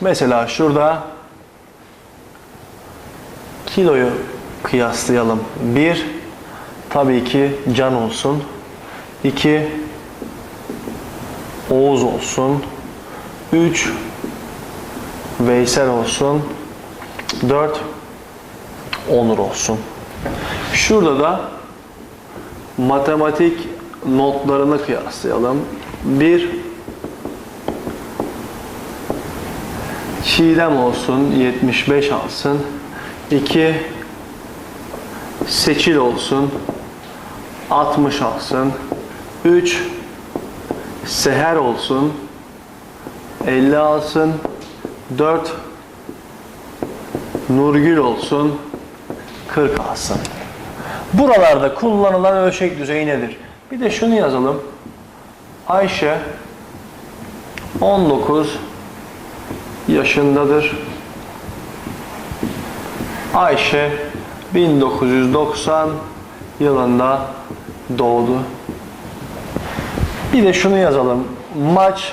Mesela şurada kiloyu kıyaslayalım. Bir, tabii ki Can olsun. İki, Oğuz olsun. Üç, Veysel olsun. Dört, Onur olsun. Şurada da matematik notlarını kıyaslayalım. Bir, Çiğdem olsun 75 alsın. 2 Seçil olsun 60 alsın. 3 Seher olsun 50 alsın. 4 Nurgül olsun 40 alsın. Buralarda kullanılan ölçek düzeyi nedir? Bir de şunu yazalım. Ayşe 19 yaşındadır. Ayşe 1990 yılında doğdu. Bir de şunu yazalım. Maç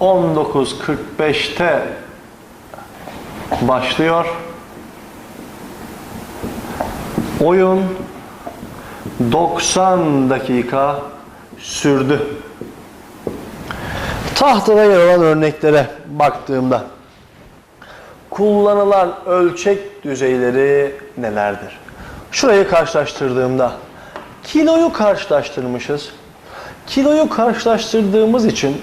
19.45'te başlıyor. Oyun 90 dakika sürdü. Tahtada yer alan örneklere baktığımda kullanılan ölçek düzeyleri nelerdir? Şurayı karşılaştırdığımda kiloyu karşılaştırmışız. Kiloyu karşılaştırdığımız için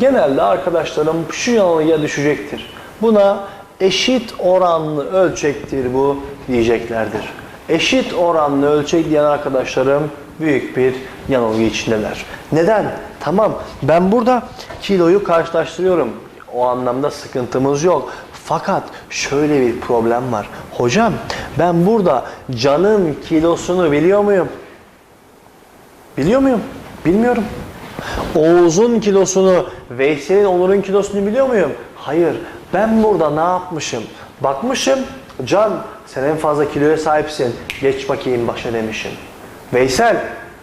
genelde arkadaşlarım şu yanılgıya düşecektir. Buna eşit oranlı ölçektir bu diyeceklerdir. Eşit oranlı ölçek diyen arkadaşlarım büyük bir yanılgı içindeler. Neden? Tamam ben burada kiloyu karşılaştırıyorum. O anlamda sıkıntımız yok. Fakat şöyle bir problem var. Hocam ben burada canın kilosunu biliyor muyum? Biliyor muyum? Bilmiyorum. Oğuz'un kilosunu, Veysel'in, Onur'un kilosunu biliyor muyum? Hayır. Ben burada ne yapmışım? Bakmışım, Can sen en fazla kiloya sahipsin. Geç bakayım başa demişim. Veysel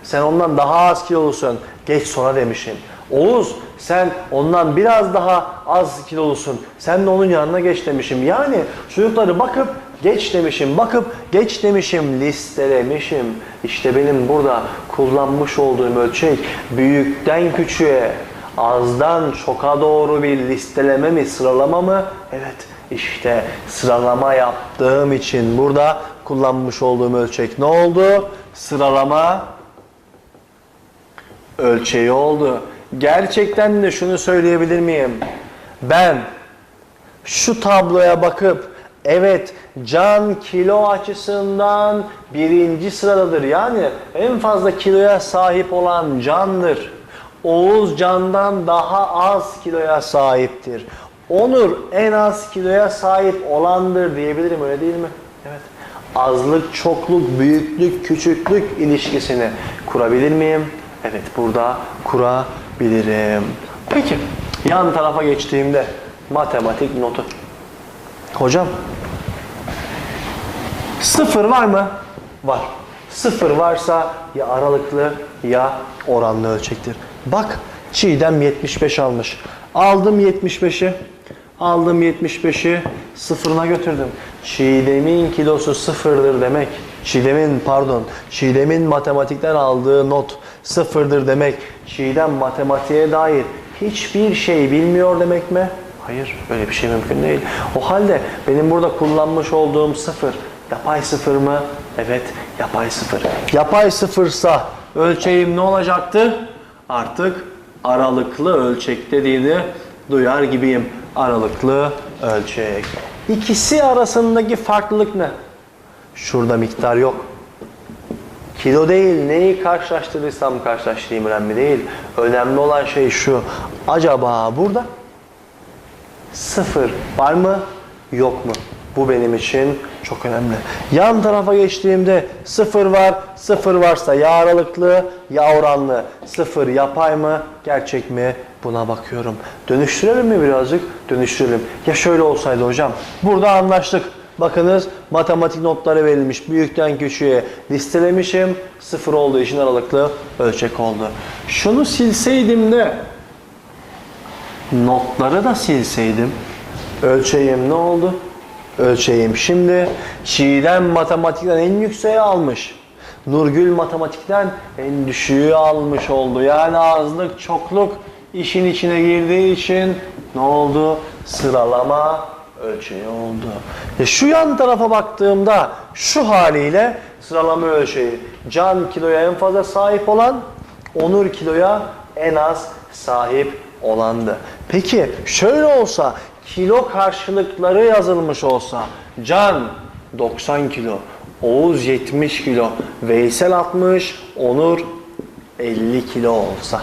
sen ondan daha az kilolusun. Geç sonra demişim. Oğuz sen ondan biraz daha az kilolusun. Sen de onun yanına geç demişim. Yani çocukları bakıp geç demişim, bakıp geç demişim, listelemişim. İşte benim burada kullanmış olduğum ölçek büyükten küçüğe, azdan çoka doğru bir listeleme mi, sıralama mı? Evet, işte sıralama yaptığım için burada kullanmış olduğum ölçek ne oldu? Sıralama ölçeği oldu. Gerçekten de şunu söyleyebilir miyim? Ben şu tabloya bakıp evet can kilo açısından birinci sıradadır. Yani en fazla kiloya sahip olan candır. Oğuz candan daha az kiloya sahiptir. Onur en az kiloya sahip olandır diyebilirim öyle değil mi? Evet. Azlık, çokluk, büyüklük, küçüklük ilişkisini kurabilir miyim? Evet burada kurabilirim. Peki yan tarafa geçtiğimde matematik notu. Hocam sıfır var mı? Var. Sıfır varsa ya aralıklı ya oranlı ölçektir. Bak Çiğdem 75 almış. Aldım 75'i. Aldım 75'i sıfırına götürdüm. Çiğdem'in kilosu sıfırdır demek. Çiğdem'in pardon, Çiğdem'in matematikten aldığı not sıfırdır demek. Çiğdem matematiğe dair hiçbir şey bilmiyor demek mi? Hayır, öyle bir şey mümkün değil. O halde benim burada kullanmış olduğum sıfır, yapay sıfır mı? Evet, yapay sıfır. Yapay sıfırsa ölçeğim ne olacaktı? Artık aralıklı ölçek dediğini duyar gibiyim. Aralıklı ölçek. İkisi arasındaki farklılık ne? Şurada miktar yok. Kilo değil, neyi karşılaştırırsam karşılaştırayım önemli değil. Önemli olan şey şu. Acaba burada sıfır var mı, yok mu? Bu benim için çok önemli. Yan tarafa geçtiğimde sıfır var, sıfır varsa ya aralıklı ya oranlı. Sıfır yapay mı, gerçek mi? Buna bakıyorum. Dönüştürelim mi birazcık? Dönüştürelim. Ya şöyle olsaydı hocam. Burada anlaştık. Bakınız matematik notları verilmiş. Büyükten küçüğe listelemişim. Sıfır olduğu için aralıklı ölçek oldu. Şunu silseydim de notları da silseydim ölçeğim ne oldu? Ölçeğim şimdi Çiğdem matematikten en yükseği almış. Nurgül matematikten en düşüğü almış oldu. Yani azlık çokluk işin içine girdiği için ne oldu? Sıralama ölçeği oldu. E şu yan tarafa baktığımda şu haliyle sıralama ölçeği. Can kiloya en fazla sahip olan, Onur kiloya en az sahip olandı. Peki şöyle olsa kilo karşılıkları yazılmış olsa Can 90 kilo, Oğuz 70 kilo, Veysel 60, Onur 50 kilo olsa.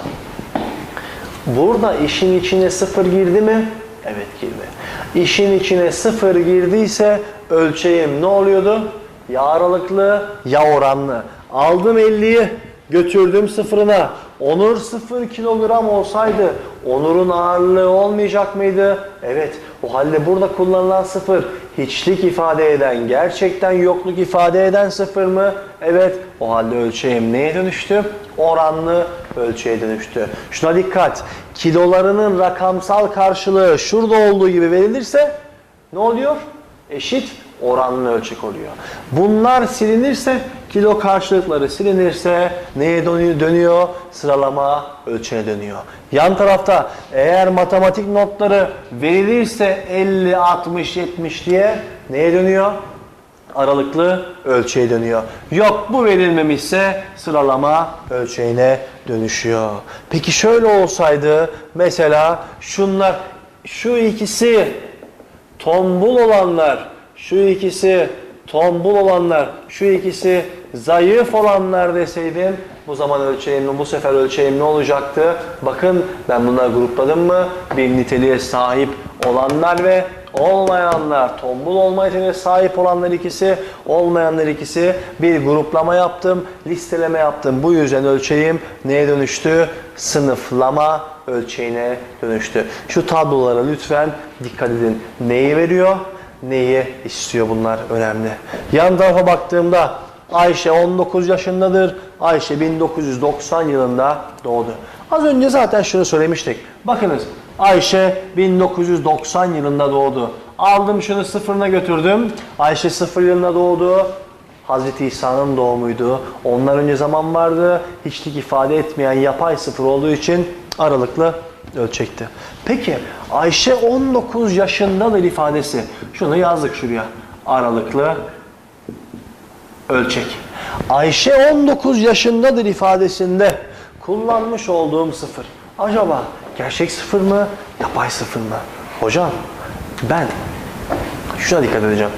Burada işin içine sıfır girdi mi? Evet girdi. İşin içine sıfır girdiyse ölçeğim ne oluyordu? Ya aralıklı ya oranlı. Aldım 50'yi götürdüm sıfırına. Onur 0 kilogram olsaydı Onur'un ağırlığı olmayacak mıydı? Evet. O halde burada kullanılan sıfır hiçlik ifade eden, gerçekten yokluk ifade eden sıfır mı? Evet. O halde ölçeğim neye dönüştü? Oranlı ölçeğe dönüştü. Şuna dikkat. Kilolarının rakamsal karşılığı şurada olduğu gibi verilirse ne oluyor? Eşit oranlı ölçek oluyor. Bunlar silinirse, kilo karşılıkları silinirse neye dönüyor? Sıralama ölçeğe dönüyor. Yan tarafta eğer matematik notları verilirse 50, 60, 70 diye neye dönüyor? aralıklı ölçeğe dönüyor. Yok bu verilmemişse sıralama ölçeğine dönüşüyor. Peki şöyle olsaydı mesela şunlar şu ikisi tombul olanlar, şu ikisi tombul olanlar, şu ikisi zayıf olanlar deseydim bu zaman ölçeğim, bu sefer ölçeğim ne olacaktı? Bakın ben bunları grupladım mı? Bir niteliğe sahip olanlar ve olmayanlar, tombul olma yeteneğine sahip olanlar ikisi, olmayanlar ikisi bir gruplama yaptım, listeleme yaptım. Bu yüzden ölçeğim neye dönüştü? Sınıflama ölçeğine dönüştü. Şu tablolara lütfen dikkat edin. Neyi veriyor? Neyi istiyor bunlar önemli. Yan tarafa baktığımda Ayşe 19 yaşındadır. Ayşe 1990 yılında doğdu. Az önce zaten şunu söylemiştik. Bakınız Ayşe 1990 yılında doğdu. Aldım şunu sıfırına götürdüm. Ayşe sıfır yılında doğdu. Hazreti İsa'nın doğumuydu. Ondan önce zaman vardı. Hiçlik ifade etmeyen yapay sıfır olduğu için aralıklı ölçekti. Peki Ayşe 19 yaşındadır ifadesi. Şunu yazdık şuraya. Aralıklı ölçek. Ayşe 19 yaşındadır ifadesinde kullanmış olduğum sıfır. Acaba gerçek sıfır mı, yapay sıfır mı? Hocam ben şuna dikkat edeceğim.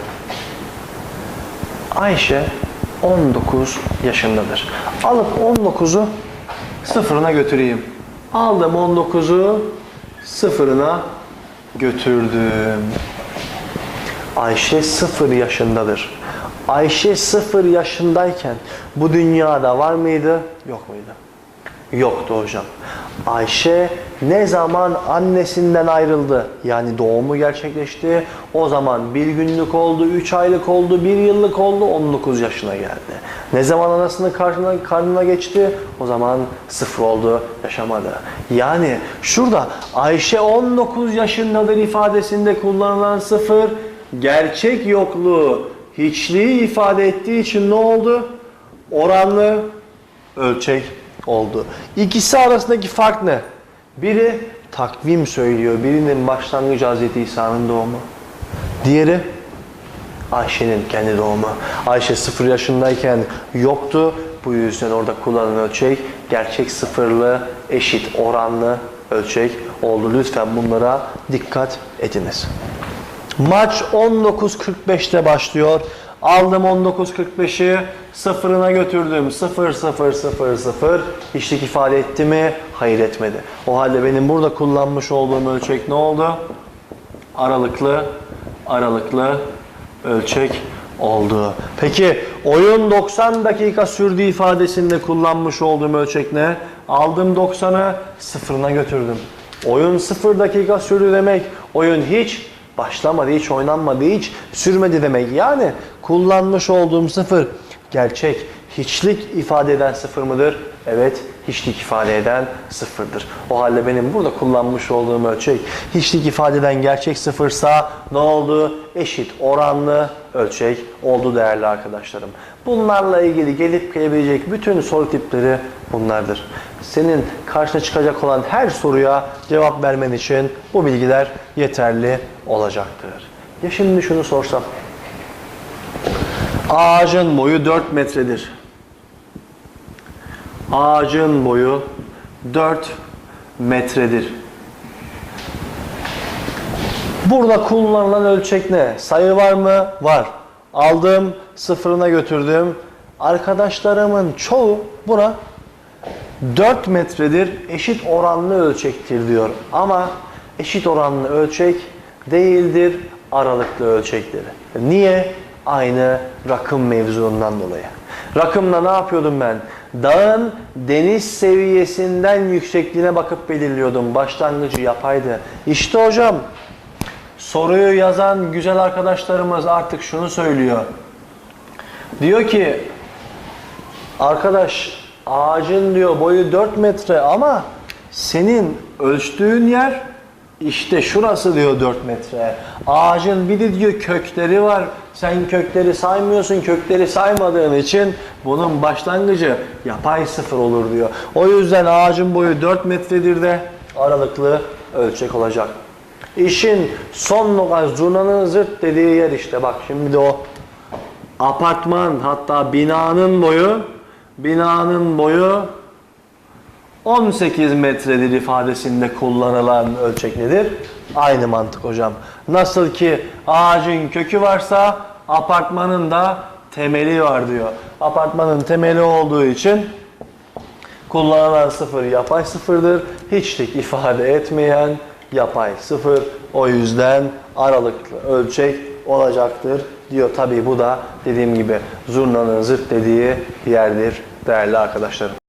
Ayşe 19 yaşındadır. Alıp 19'u sıfırına götüreyim. Aldım 19'u sıfırına götürdüm. Ayşe 0 yaşındadır. Ayşe 0 yaşındayken bu dünyada var mıydı? Yok muydu? Yoktu hocam. Ayşe ne zaman annesinden ayrıldı? Yani doğumu gerçekleşti. O zaman bir günlük oldu, üç aylık oldu, bir yıllık oldu, 19 yaşına geldi. Ne zaman anasının karnına, karnına geçti? O zaman sıfır oldu, yaşamadı. Yani şurada Ayşe 19 yaşındadır ifadesinde kullanılan sıfır gerçek yokluğu, hiçliği ifade ettiği için ne oldu? Oranlı ölçek oldu. İkisi arasındaki fark ne? Biri takvim söylüyor. Birinin başlangıcı Hazreti İsa'nın doğumu. Diğeri Ayşe'nin kendi doğumu. Ayşe sıfır yaşındayken yoktu. Bu yüzden orada kullanılan ölçek gerçek sıfırlı, eşit, oranlı ölçek oldu. Lütfen bunlara dikkat ediniz. Maç 19.45'te başlıyor. Aldım 19.45'i sıfırına götürdüm. 0 0 0 0. Hiçlik ifade etti mi? Hayır etmedi. O halde benim burada kullanmış olduğum ölçek ne oldu? Aralıklı, aralıklı ölçek oldu. Peki oyun 90 dakika sürdü ifadesinde kullanmış olduğum ölçek ne? Aldım 90'ı sıfırına götürdüm. Oyun 0 dakika sürdü demek. Oyun hiç başlamadı, hiç oynanmadı, hiç sürmedi demek. Yani kullanmış olduğum sıfır gerçek, hiçlik ifade eden sıfır mıdır? Evet, hiçlik ifade eden sıfırdır. O halde benim burada kullanmış olduğum ölçek hiçlik ifade eden gerçek sıfırsa ne oldu? Eşit oranlı ölçek oldu değerli arkadaşlarım. Bunlarla ilgili gelip gelebilecek bütün soru tipleri bunlardır. Senin karşına çıkacak olan her soruya cevap vermen için bu bilgiler yeterli olacaktır. Ya şimdi şunu sorsam. Ağacın boyu 4 metredir. Ağacın boyu 4 metredir. Burada kullanılan ölçek ne? Sayı var mı? Var. Aldım, sıfırına götürdüm. Arkadaşlarımın çoğu buna 4 metredir eşit oranlı ölçektir diyor. Ama eşit oranlı ölçek değildir, aralıklı ölçektir. Niye? Aynı rakım mevzundan dolayı. Rakımla ne yapıyordum ben? Dağın deniz seviyesinden yüksekliğine bakıp belirliyordum. Başlangıcı yapaydı. İşte hocam soruyu yazan güzel arkadaşlarımız artık şunu söylüyor. Diyor ki arkadaş ağacın diyor boyu 4 metre ama senin ölçtüğün yer işte şurası diyor 4 metre. Ağacın bir de diyor kökleri var. Sen kökleri saymıyorsun. Kökleri saymadığın için bunun başlangıcı yapay sıfır olur diyor. O yüzden ağacın boyu 4 metredir de aralıklı ölçek olacak. İşin son noktası zurnanın zırt dediği yer işte bak şimdi o apartman hatta binanın boyu binanın boyu 18 metredir ifadesinde kullanılan ölçek nedir? Aynı mantık hocam. Nasıl ki ağacın kökü varsa apartmanın da temeli var diyor. Apartmanın temeli olduğu için kullanılan sıfır yapay sıfırdır. Hiçlik ifade etmeyen yapay sıfır. O yüzden aralıklı ölçek olacaktır diyor. Tabii bu da dediğim gibi zurnanın zırt dediği yerdir değerli arkadaşlarım.